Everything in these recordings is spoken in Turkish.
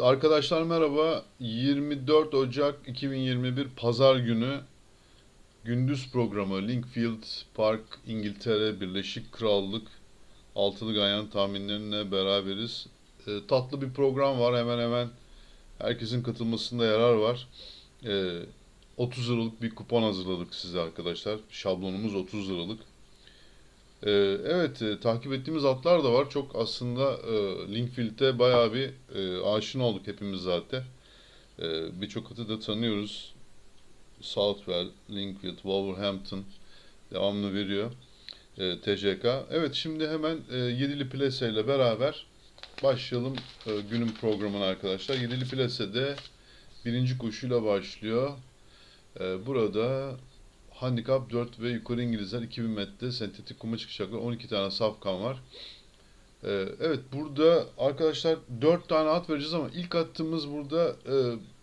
Arkadaşlar merhaba. 24 Ocak 2021 Pazar günü gündüz programı Linkfield Park İngiltere Birleşik Krallık altılı ganyan tahminlerine beraberiz. E, tatlı bir program var. Hemen hemen herkesin katılmasında yarar var. E, 30 liralık bir kupon hazırladık size arkadaşlar. Şablonumuz 30 liralık. E, evet, e, takip ettiğimiz atlar da var. Çok aslında e, Linkfield'e bayağı bir e, aşina olduk hepimiz zaten. E, Birçok atı da tanıyoruz. Southwell, Linkfield, Wolverhampton devamlı veriyor. E, TCK. Evet şimdi hemen e, Yedili Plase ile beraber başlayalım e, günün programına arkadaşlar. Yedili Plase'de birinci koşuyla başlıyor. E, burada Handikap 4 ve yukarı İngilizler 2000 metre sentetik kuma çıkacaklar. 12 tane safkan var. Ee, evet burada arkadaşlar 4 tane at vereceğiz ama ilk attığımız burada e,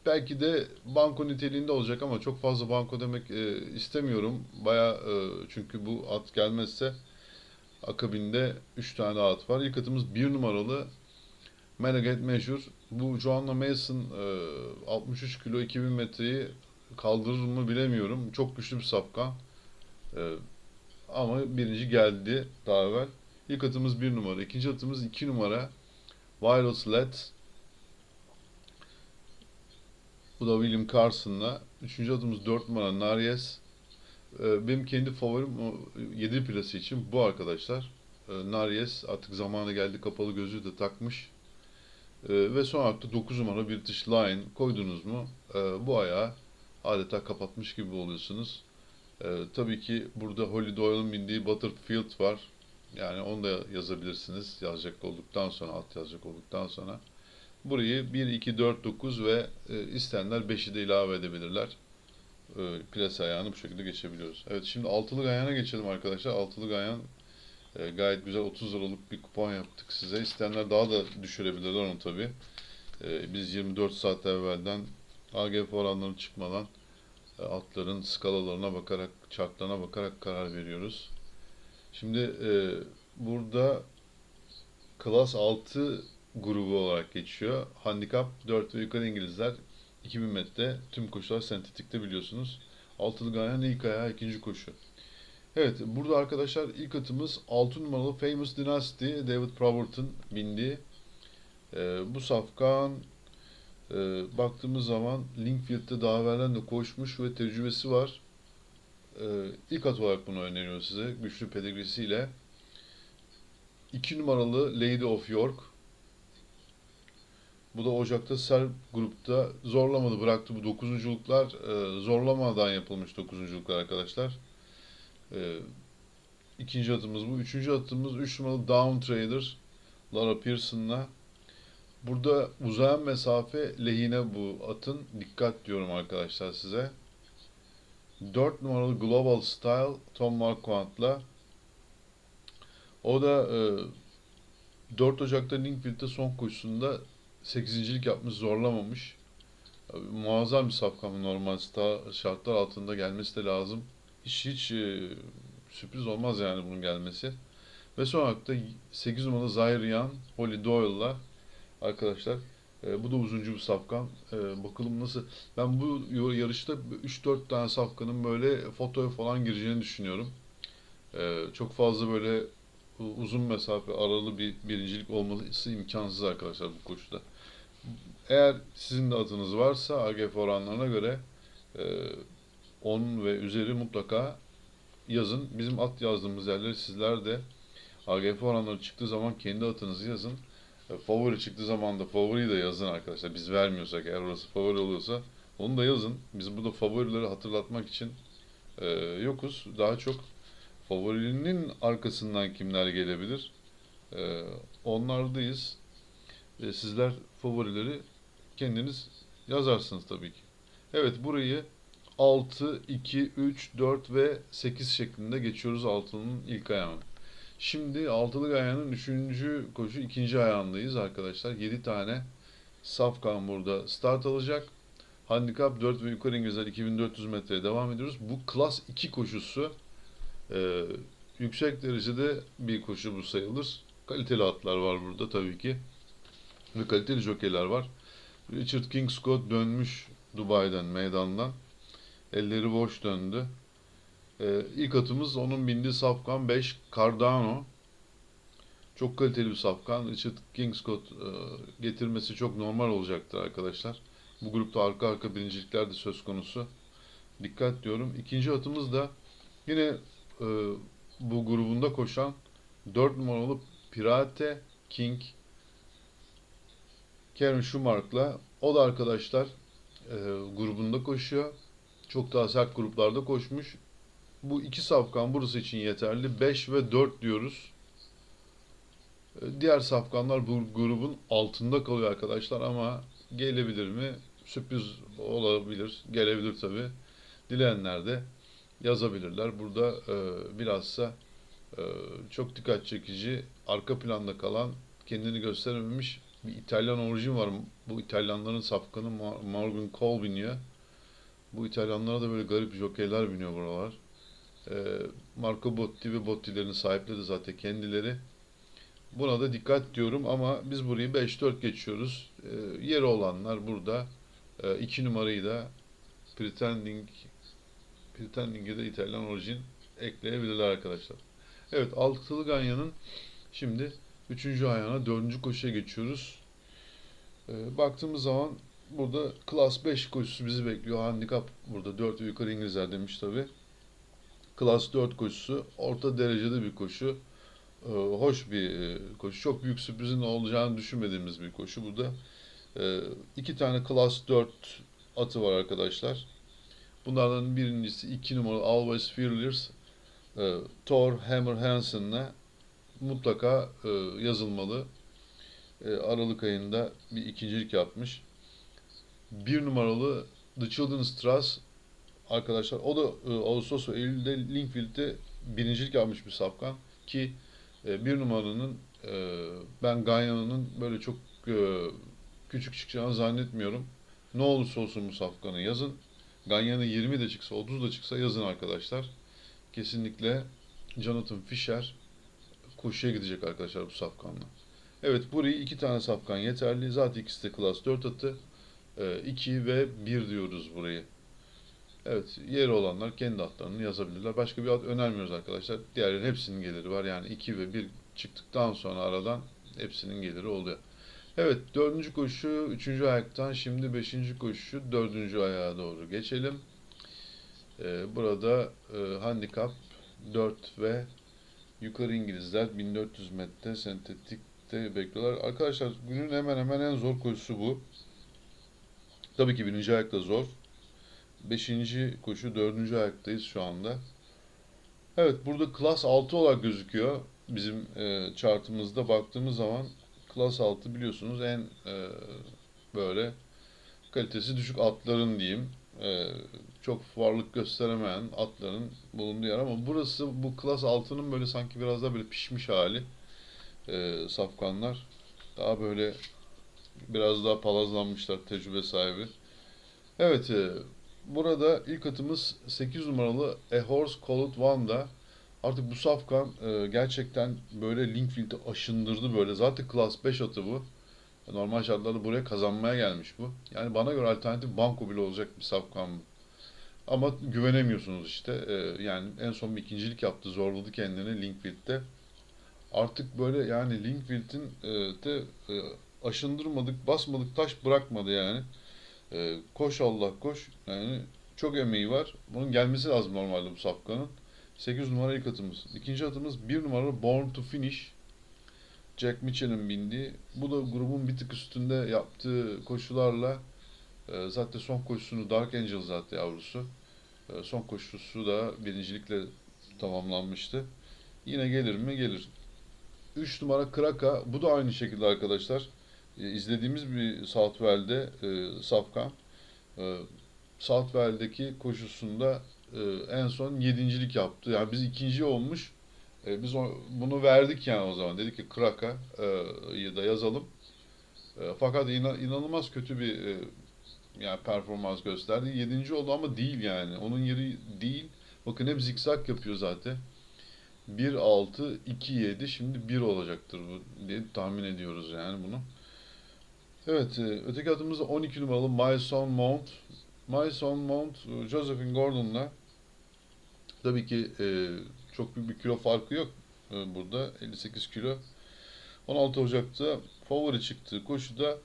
belki de banko niteliğinde olacak ama çok fazla banko demek e, istemiyorum. Baya e, çünkü bu at gelmezse akabinde 3 tane at var. İlk atımız 1 numaralı Meneget Measure. Bu Joanna Mason e, 63 kilo 2000 metreyi kaldırır mı bilemiyorum. Çok güçlü bir safkan. Ee, ama birinci geldi daha evvel. İlk atımız bir numara. ikinci atımız iki numara. Virus Led. Bu da William Carson'la. Üçüncü atımız dört numara Naries. Ee, benim kendi favorim 7 plası için bu arkadaşlar. Ee, Naries artık zamanı geldi kapalı gözlüğü de takmış. Ee, ve son hakta 9 numara British Lion koydunuz mu e, bu ayağı adeta kapatmış gibi oluyorsunuz. Ee, tabii ki burada Holly Doyle'ın bindiği Butterfield var. Yani onu da yazabilirsiniz yazacak olduktan sonra, alt yazacak olduktan sonra. Burayı 1, 2, 4, 9 ve e, isteyenler 5'i de ilave edebilirler. E, plase ayağını bu şekilde geçebiliyoruz. Evet şimdi altılı ayağına geçelim arkadaşlar. Altılı ayağın e, gayet güzel 30 liralık bir kupon yaptık size. İsteyenler daha da düşürebilirler onu tabii. E, biz 24 saat evvelden AGF oranları çıkmadan e, atların skalalarına bakarak, chartlarına bakarak karar veriyoruz. Şimdi e, burada klas 6 grubu olarak geçiyor. Handikap 4 ve yukarı İngilizler 2000 metre tüm koşular sentetikte biliyorsunuz. Altılı ganyan ilk ayağı ikinci koşu. Evet burada arkadaşlar ilk atımız 6 numaralı Famous Dynasty David Proverton bindiği. E, bu safkan e, baktığımız zaman Linkfield'de daha evvelden de koşmuş ve tecrübesi var. E, ilk at olarak bunu öneriyor size güçlü pedigrisiyle. 2 numaralı Lady of York. Bu da Ocak'ta Ser grupta zorlamadı bıraktı. Bu dokuzunculuklar e, zorlamadan yapılmış dokuzunculuklar arkadaşlar. E, ikinci atımız bu. Üçüncü atımız 3 numaralı Down Trader. Lara Pearson'la. Burada uzayan mesafe lehine bu atın. Dikkat diyorum arkadaşlar size. 4 numaralı Global Style Tom Marquand'la. O da e, 4 Ocak'ta Linkfield'de son koşusunda 8.lik yapmış zorlamamış. Muazzam bir safkan normal şartlar altında gelmesi de lazım. Hiç hiç e, sürpriz olmaz yani bunun gelmesi. Ve son olarak da 8 numaralı Zaire Yan, Holly Doyle'la arkadaşlar. E, bu da uzuncu bir safkan. E, bakalım nasıl. Ben bu yarışta 3-4 tane safkanın böyle fotoğrafı falan gireceğini düşünüyorum. E, çok fazla böyle uzun mesafe aralı bir birincilik olması imkansız arkadaşlar bu koşuda. Eğer sizin de adınız varsa AGF oranlarına göre e, 10 ve üzeri mutlaka yazın. Bizim at yazdığımız yerleri sizler de AGF oranları çıktığı zaman kendi atınızı yazın. E, favori çıktığı zaman da favoriyi de yazın arkadaşlar. Biz vermiyorsak eğer orası favori oluyorsa onu da yazın. Biz burada favorileri hatırlatmak için e, yokuz. Daha çok favorinin arkasından kimler gelebilir? E, onlardayız. E, sizler favorileri kendiniz yazarsınız tabii ki. Evet burayı 6, 2, 3, 4 ve 8 şeklinde geçiyoruz altının ilk ayağını. Şimdi altılı ayağının 3. koşu 2. ayağındayız arkadaşlar. 7 tane safkan burada start alacak. Handikap 4 ve yukarı İngilizler 2400 metreye devam ediyoruz. Bu klas 2 koşusu e, yüksek derecede bir koşu bu sayılır. Kaliteli atlar var burada tabii ki. Ve kaliteli jokeyler var. Richard Kingscott dönmüş Dubai'den, meydandan. Elleri boş döndü. Ee, ilk atımız onun bindiği safkan 5 Cardano. Çok kaliteli bir safkan. Richard Kingscott e, getirmesi çok normal olacaktır arkadaşlar. Bu grupta arka arka birincilikler de söz konusu. Dikkat diyorum. İkinci atımız da yine e, bu grubunda koşan 4 numaralı Pirate King Karen Schumacher'la o da arkadaşlar e, grubunda koşuyor. Çok daha sert gruplarda koşmuş. Bu iki safkan burası için yeterli. 5 ve 4 diyoruz. E, Diğer safkanlar bu grubun altında kalıyor arkadaşlar ama gelebilir mi? Sürpriz olabilir. Gelebilir tabi. Dileyenler de yazabilirler. Burada e, bilhassa e, çok dikkat çekici arka planda kalan kendini gösterememiş bir İtalyan orijin var. Bu İtalyanların safkanı Morgan Cole biniyor. Bu İtalyanlara da böyle garip jokeyler biniyor buralar. Ee, Marco Botti ve Botti'lerin sahipleri zaten kendileri. Buna da dikkat diyorum ama biz burayı 5-4 geçiyoruz. Ee, yeri olanlar burada 2 numarayı da Pretending Pretending'e de İtalyan orijin ekleyebilirler arkadaşlar. Evet altılı ganyanın şimdi Üçüncü ayağına dördüncü koşuya geçiyoruz. Ee, baktığımız zaman burada Klas 5 koşusu bizi bekliyor. Handikap burada 4 ve yukarı İngilizler demiş tabi. Klas 4 koşusu orta derecede bir koşu. Ee, hoş bir e, koşu. Çok büyük sürprizin olacağını düşünmediğimiz bir koşu. Burada e, iki tane Klas 4 atı var arkadaşlar. Bunlardan birincisi 2 numaralı Always Fearless e, Thor Hammer Hansen'la mutlaka e, yazılmalı. E, Aralık ayında bir ikincilik yapmış. Bir numaralı The Children's Trust arkadaşlar o da e, Ağustos ve Eylül'de Linkfield'de birincilik yapmış bir safkan ki e, bir numaranın e, ben Ganyan'ın böyle çok e, küçük çıkacağını zannetmiyorum. Ne olursa olsun bu safkanı yazın. Ganyan'ı 20 de çıksa 30 da çıksa yazın arkadaşlar. Kesinlikle Jonathan Fisher koşuya gidecek arkadaşlar bu safkanla. Evet burayı iki tane safkan yeterli. Zaten ikisi de klas 4 atı. 2 ve 1 diyoruz burayı. Evet yeri olanlar kendi atlarını yazabilirler. Başka bir at önermiyoruz arkadaşlar. Diğerlerin hepsinin geliri var. Yani 2 ve 1 çıktıktan sonra aradan hepsinin geliri oluyor. Evet dördüncü koşu üçüncü ayaktan şimdi beşinci koşu dördüncü ayağa doğru geçelim. Ee, burada e, handikap 4 ve Yukarı İngilizler 1400 metre sentetikte bekliyorlar. Arkadaşlar günün hemen hemen en zor koşusu bu. Tabii ki birinci ayakta zor. Beşinci koşu dördüncü ayaktayız şu anda. Evet burada klas 6 olarak gözüküyor. Bizim e, chartımızda baktığımız zaman klas 6 biliyorsunuz en e, böyle kalitesi düşük atların diyeyim. E, çok varlık gösteremeyen atların bulunduğu yer ama burası bu klas 6'nın böyle sanki biraz daha böyle pişmiş hali. E, safkanlar daha böyle biraz daha palazlanmışlar tecrübe sahibi. Evet e, burada ilk atımız 8 numaralı A Horse Called Wanda. Artık bu safkan e, gerçekten böyle Linkfield'i aşındırdı böyle. Zaten klas 5 atı bu. Normal şartlarda buraya kazanmaya gelmiş bu. Yani bana göre alternatif banko bile olacak bir safkan bu. Ama güvenemiyorsunuz işte. Ee, yani en son bir ikincilik yaptı. Zorladı kendini Linkfield'de. Artık böyle yani Linkfield'in e, de e, aşındırmadık, basmadık, taş bırakmadı yani. E, koş Allah koş. Yani çok emeği var. Bunun gelmesi lazım normalde bu safkanın. 8 numara ilk atımız. İkinci atımız 1 numara Born to Finish. Jack Mitchell'in bindiği. Bu da grubun bir tık üstünde yaptığı koşularla e, zaten son koşusunu Dark Angel zaten yavrusu. E, son koşusu da birincilikle tamamlanmıştı. Yine gelir mi? Gelir. 3 numara Kraka. Bu da aynı şekilde arkadaşlar. E, izlediğimiz bir Southwell'de e, Safkan. E, Southwell'deki koşusunda e, en son yedincilik yaptı. Yani biz ikinci olmuş. E, biz o, bunu verdik yani o zaman. Dedik ki Kraka'yı da yazalım. E, fakat inan, inanılmaz kötü bir e, yani performans gösterdi. Yedinci oldu ama değil yani. Onun yeri değil. Bakın hep zikzak yapıyor zaten. 1-6, 2-7 şimdi 1 olacaktır bu diye tahmin ediyoruz yani bunu. Evet, e, öteki atımız da 12 numaralı Mason Mount. Mason Mount, e, Josephine Gordon'la tabii ki e, çok büyük bir kilo farkı yok e, burada. 58 kilo. 16 Ocak'ta favori çıktığı koşuda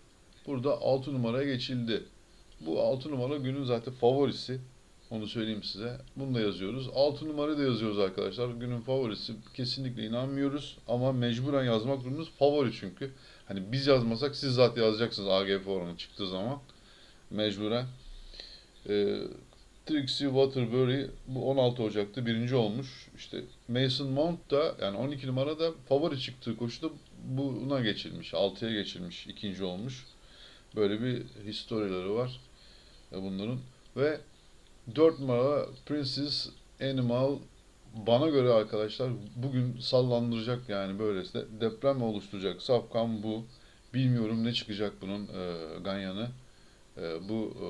burada 6 numaraya geçildi. Bu 6 numara günün zaten favorisi. Onu söyleyeyim size. Bunu da yazıyoruz. 6 numarayı da yazıyoruz arkadaşlar. Günün favorisi. Kesinlikle inanmıyoruz ama mecburen yazmak durumundayız. Favori çünkü. Hani biz yazmasak siz zaten yazacaksınız AGF oranı çıktığı zaman. Mecburen. Ee, Trixie Waterbury bu 16 Ocak'ta birinci olmuş. İşte Mason Mount da yani 12 numara da favori çıktığı koşuda buna geçilmiş. 6'ya geçilmiş. ikinci olmuş. Böyle bir historileri var e, bunların. Ve 4 numara Princess Animal bana göre arkadaşlar bugün sallandıracak yani böylesine deprem oluşturacak. Safkan bu. Bilmiyorum ne çıkacak bunun e, ganyanı. E, bu e,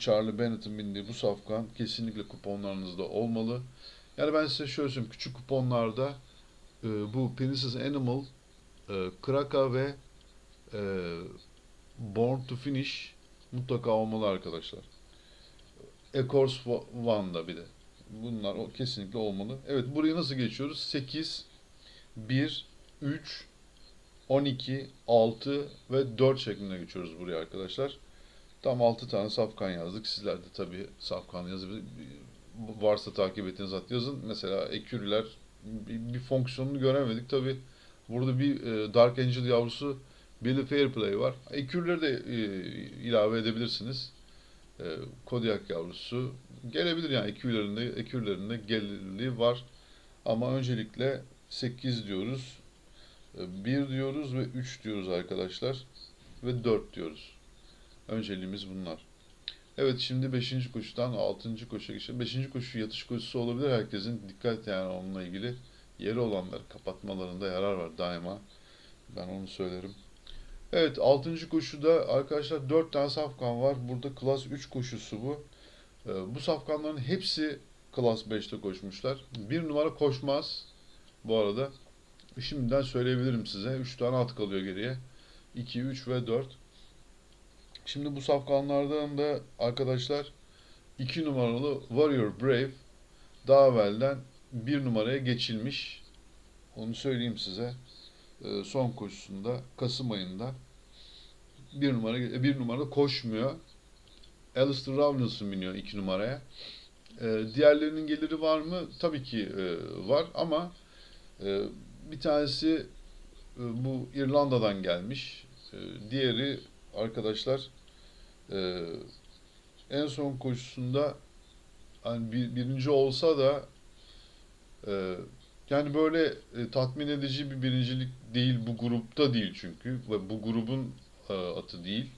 Charlie Bennett'ın bindiği bu safkan kesinlikle kuponlarınızda olmalı. Yani ben size şöyle söyleyeyim. Küçük kuponlarda e, bu Princess Animal, e, Kraka ve e, Born to Finish mutlaka olmalı arkadaşlar. Ecourse One'da bir de. Bunlar o kesinlikle olmalı. Evet burayı nasıl geçiyoruz? 8, 1, 3, 12, 6 ve 4 şeklinde geçiyoruz buraya arkadaşlar. Tam 6 tane safkan yazdık. Sizler de tabii safkan yazıp varsa takip ettiğiniz at yazın. Mesela ekürüler bir, bir fonksiyonunu göremedik. Tabii burada bir e, Dark Angel yavrusu Billy Fairplay var. Ekürleri de e, ilave edebilirsiniz. E, Kodiak yavrusu gelebilir yani ekürlerinde ekürlerinde gelirliği var. Ama öncelikle 8 diyoruz. 1 diyoruz ve 3 diyoruz arkadaşlar. Ve 4 diyoruz. Önceliğimiz bunlar. Evet şimdi 5. koşudan 6. koşuya geçelim. 5. koşu yatış koşusu olabilir herkesin. Dikkat yani onunla ilgili. Yeri olanlar kapatmalarında yarar var daima. Ben onu söylerim. Evet 6. koşuda arkadaşlar 4 tane safkan var. Burada klas 3 koşusu bu. Ee, bu safkanların hepsi klas 5'te koşmuşlar. Bir numara koşmaz bu arada. Şimdiden söyleyebilirim size. 3 tane at kalıyor geriye. 2, 3 ve 4. Şimdi bu safkanlardan da arkadaşlar 2 numaralı Warrior Brave daha evvelden 1 numaraya geçilmiş. Onu söyleyeyim size. Ee, son koşusunda Kasım ayında bir numara bir numara koşmuyor. Alistair Rawlinson biniyor iki numaraya. Ee, diğerlerinin geliri var mı? Tabii ki e, var ama e, bir tanesi e, bu İrlanda'dan gelmiş. E, diğeri arkadaşlar e, en son koşusunda hani bir, birinci olsa da e, yani böyle e, tatmin edici bir birincilik değil bu grupta değil çünkü ve bu grubun e, atı değil.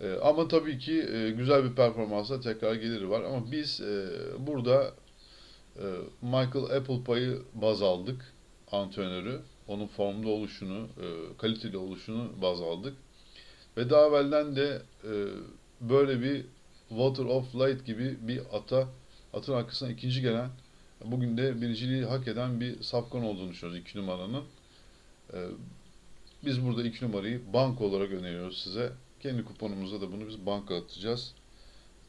E, ama tabii ki e, güzel bir performansla tekrar geliri var. Ama biz e, burada e, Michael Applepay'ı baz aldık antrenörü. Onun formda oluşunu, e, kaliteli oluşunu baz aldık. Ve daha evvelden de e, böyle bir Water of Light gibi bir ata, atın arkasına ikinci gelen, bugün de birinciliği hak eden bir safkan olduğunu düşünüyoruz iki numaranın. E, biz burada iki numarayı banka olarak öneriyoruz size. Kendi kuponumuzda da bunu biz banka atacağız.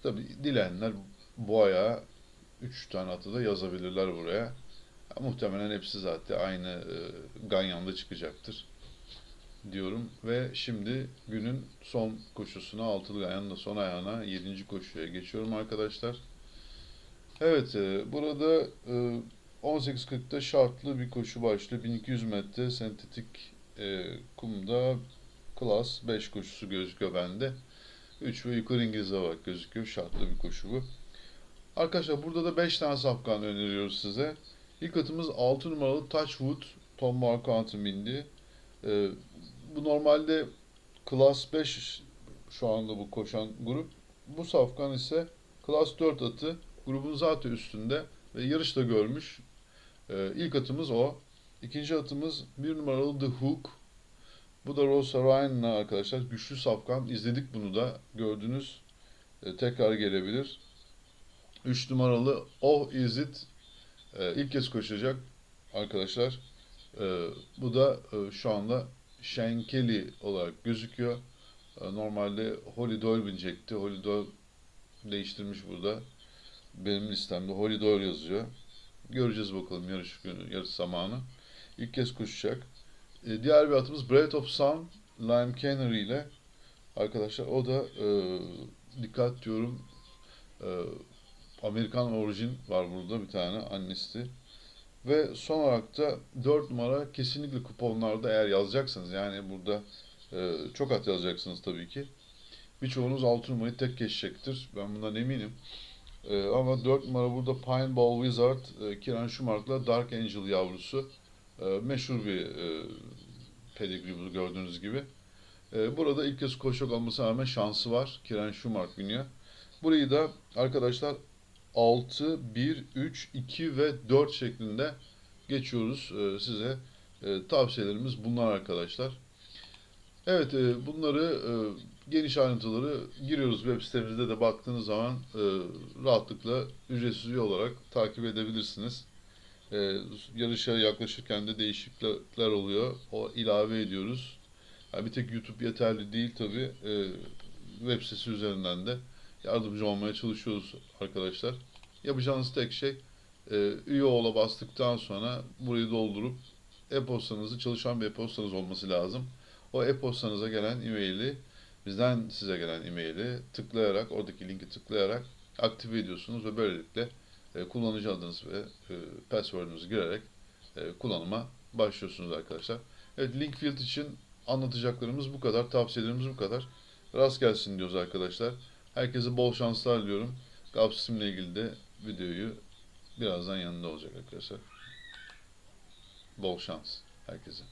Tabi dileyenler bu ayağa 3 tane atı da yazabilirler buraya. Ya, muhtemelen hepsi zaten aynı e, ganyanda çıkacaktır diyorum. Ve şimdi günün son koşusuna, altılı ganyanın da son ayağına, 7. koşuya geçiyorum arkadaşlar. Evet, e, burada e, 18.40'da şartlı bir koşu başlıyor. 1200 metre sentetik e, kumda klas 5 koşusu gözüküyor bende. 3 ve yukarı İngiliz olarak gözüküyor. Şartlı bir koşu bu. Arkadaşlar burada da 5 tane safkan öneriyoruz size. İlk atımız 6 numaralı Touchwood. Tom Marquand'ın bindi. Ee, bu normalde Klas 5 şu anda bu koşan grup. Bu safkan ise Klas 4 atı. Grubun zaten üstünde ve yarışta görmüş. Ee, ilk atımız o. İkinci atımız bir numaralı The Hook. Bu da Rosa Ryan'la arkadaşlar. Güçlü safkan. İzledik bunu da. Gördünüz. Ee, tekrar gelebilir. 3 numaralı Oh Is It e, ilk kez koşacak arkadaşlar. E, bu da e, şu anda Şenkeli olarak gözüküyor. E, Normalde Holy Doyle binecekti. Holy Doyle değiştirmiş burada. Benim listemde Holy Doyle yazıyor. Göreceğiz bakalım yarış günü, yarış zamanı. İlk kez koşacak. E, diğer bir atımız Breath of Sun Lime Canary ile arkadaşlar o da e, dikkat diyorum e, Amerikan orijin var burada bir tane annesi. Ve son olarak da 4 numara kesinlikle kuponlarda eğer yazacaksanız yani burada e, çok at yazacaksınız tabii ki. Birçoğunuz 6 numarayı tek geçecektir. Ben bundan eminim. E, ama 4 numara burada Pine Ball Wizard, e, Kiran Schumacher'la Dark Angel yavrusu. E, meşhur bir e, pedigree bu gördüğünüz gibi. E, burada ilk kez koşak olmasına rağmen şansı var. Kiran Schumacher biniyor. Burayı da arkadaşlar 6, 1, 3, 2 ve 4 şeklinde geçiyoruz e, size. E, tavsiyelerimiz bunlar arkadaşlar. Evet e, bunları e, geniş ayrıntıları giriyoruz web sitemizde de baktığınız zaman e, rahatlıkla ücretsiz olarak takip edebilirsiniz. E, yarışa yaklaşırken de değişiklikler oluyor. O ilave ediyoruz. Yani bir tek YouTube yeterli değil tabi. web sitesi üzerinden de yardımcı olmaya çalışıyoruz arkadaşlar. Yapacağınız tek şey e, üye ola bastıktan sonra burayı doldurup e-postanızı çalışan bir e-postanız olması lazım. O e-postanıza gelen e-maili bizden size gelen e-maili tıklayarak oradaki linki tıklayarak aktive ediyorsunuz ve böylelikle e, kullanıcı adınız ve e, password'ünüzü girerek e, kullanıma başlıyorsunuz arkadaşlar. Evet Linkfield için anlatacaklarımız bu kadar, tavsiyelerimiz bu kadar. Rast gelsin diyoruz arkadaşlar. Herkese bol şanslar diliyorum. Gapsim'le ilgili de videoyu birazdan yanında olacak arkadaşlar. Bol şans herkese.